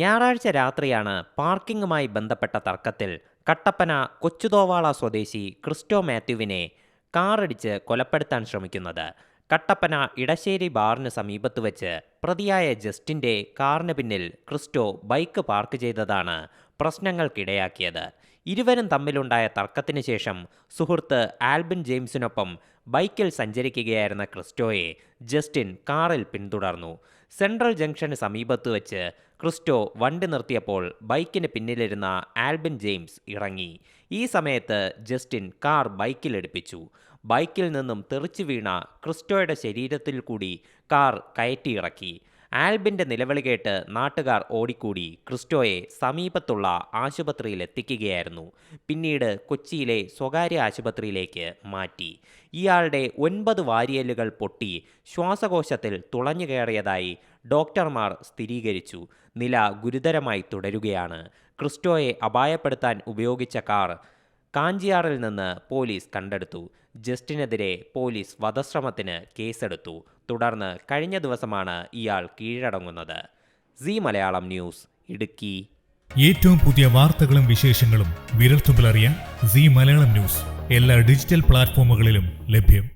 ഞായറാഴ്ച രാത്രിയാണ് പാർക്കിംഗുമായി ബന്ധപ്പെട്ട തർക്കത്തിൽ കട്ടപ്പന കൊച്ചുതോവാള സ്വദേശി ക്രിസ്റ്റോ മാത്യുവിനെ കാറടിച്ച് കൊലപ്പെടുത്താൻ ശ്രമിക്കുന്നത്. കട്ടപ്പന ഇടശ്ശേരി ബാറിന് സമീപത്ത് വെച്ച് പ്രതിയായ ജസ്റ്റിന്റെ കാറിന് പിന്നിൽ ക്രിസ്റ്റോ ബൈക്ക് പാർക്ക് ചെയ്തതാണ് പ്രശ്നങ്ങൾക്കിടയാക്കിയത്. ഇരുവരും തമ്മിലുണ്ടായ തർക്കത്തിന് ശേഷം സുഹൃത്ത് ആൽബിൻ ജെയിംസിനൊപ്പം ബൈക്കിൽ സഞ്ചരിക്കുകയായിരുന്ന ക്രിസ്റ്റോയെ ജസ്റ്റിൻ കാറിൽ പിന്തുടർന്നു. സെൻട്രൽ ജംഗ്ഷന് സമീപത്ത് വെച്ച് ക്രിസ്റ്റോ വണ്ടി നിർത്തിയപ്പോൾ ബൈക്കിന് പിന്നിലിരുന്ന ആൽബിൻ ജെയിംസ് ഇറങ്ങി. ഈ സമയത്ത് ജസ്റ്റിൻ കാർ ബൈക്കിലെടുപ്പിച്ചു ബൈക്കിൽ നിന്നും തെറിച്ചു വീണ ക്രിസ്റ്റോയുടെ ശരീരത്തിൽ കൂടി കാർ കയറ്റിയിറക്കി. ആൽബിന്റെ നിലവിളി കേട്ട് നാട്ടുകാർ ഓടിക്കൂടി ക്രിസ്റ്റോയെ സമീപത്തുള്ള ആശുപത്രിയിൽ എത്തിക്കുകയായിരുന്നു. പിന്നീട് കൊച്ചിയിലെ സ്വകാര്യ ആശുപത്രിയിലേക്ക് മാറ്റി. ഇയാളുടെ ഒൻപത് വാരിയലുകൾ പൊട്ടി ശ്വാസകോശത്തിൽ തുളഞ്ഞു കയറിയതായി ഡോക്ടർമാർ സ്ഥിരീകരിച്ചു. നില ഗുരുതരമായി തുടരുകയാണ്. ക്രിസ്റ്റോയെ അപായപ്പെടുത്താൻ ഉപയോഗിച്ച കാർ കാഞ്ചിയാറിൽ നിന്ന് പോലീസ് കണ്ടെടുത്തു. ജസ്റ്റിനെതിരെ പോലീസ് വധശ്രമത്തിന് കേസെടുത്തു. തുടർന്ന് കഴിഞ്ഞ ദിവസമാണ് ഇയാൾ കീഴടങ്ങുന്നത്. C Malayalam news Idukki. ഏറ്റവും പുതിയ വാർത്തകളും വിശേഷങ്ങളും വിരൽത്തുമ്പിലറിയാൻ സി മലയാളം ന്യൂസ്. എല്ലാ ഡിജിറ്റൽ പ്ലാറ്റ്ഫോമുകളിലും ലഭ്യം.